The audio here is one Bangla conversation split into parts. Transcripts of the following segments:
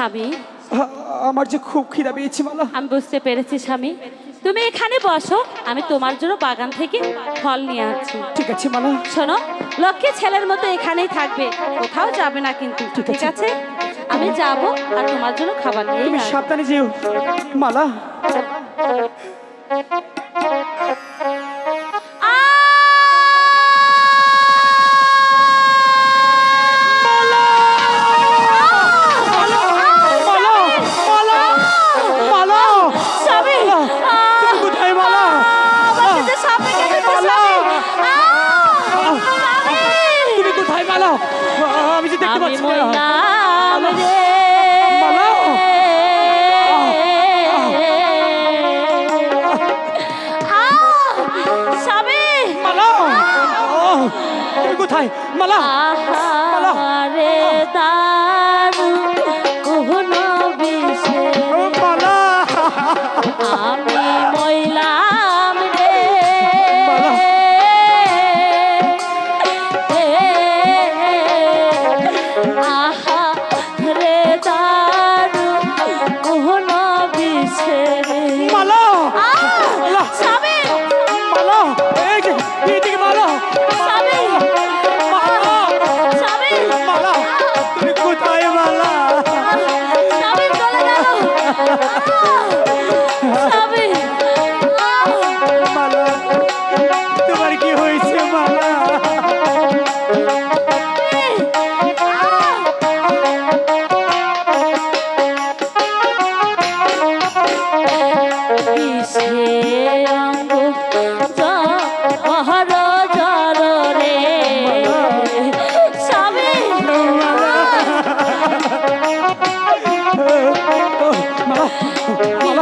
স্বামী। আমার যে খুব খিদা পেয়েছি মালা। আমি বুঝতে পেরেছি স্বামী। তুমি এখানে বসো আমি তোমার জন্য বাগান থেকে ফল নিয়ে আসছি। ঠিক আছে মালা। শোনো লক্ষ্মী ছেলের মতো এখানেই থাকবে কোথাও যাবে না কিন্তু ঠিক আছে। আমি যাব আর তোমার জন্য খাবার নিয়ে তুমি সাবধানে যেও মালা। কোথায়? মালা মালা। রে তা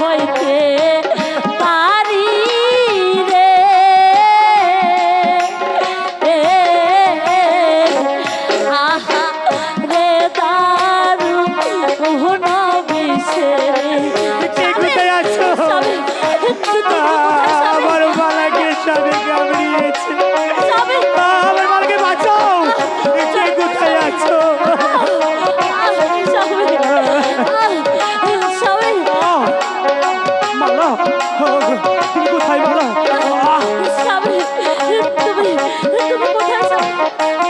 quite তুমি কোথায় বলো? তুমি কোথায়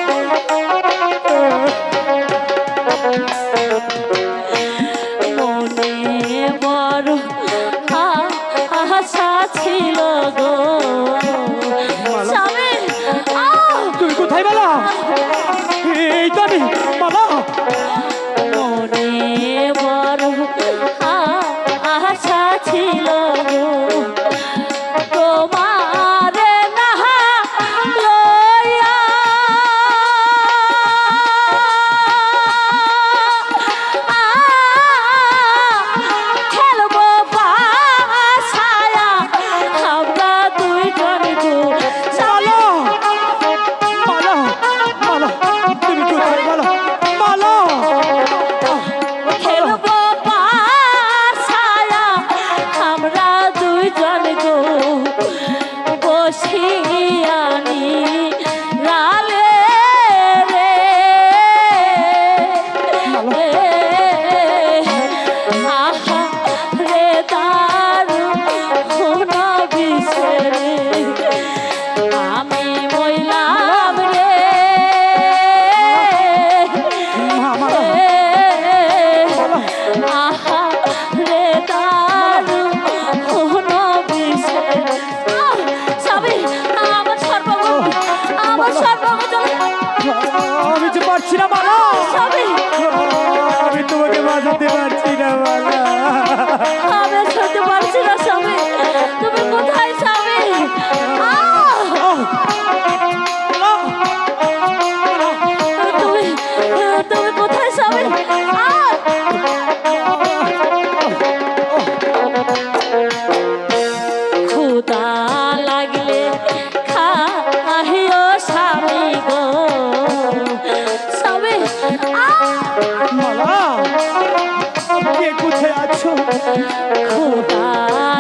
শ্রীরামালা খোদা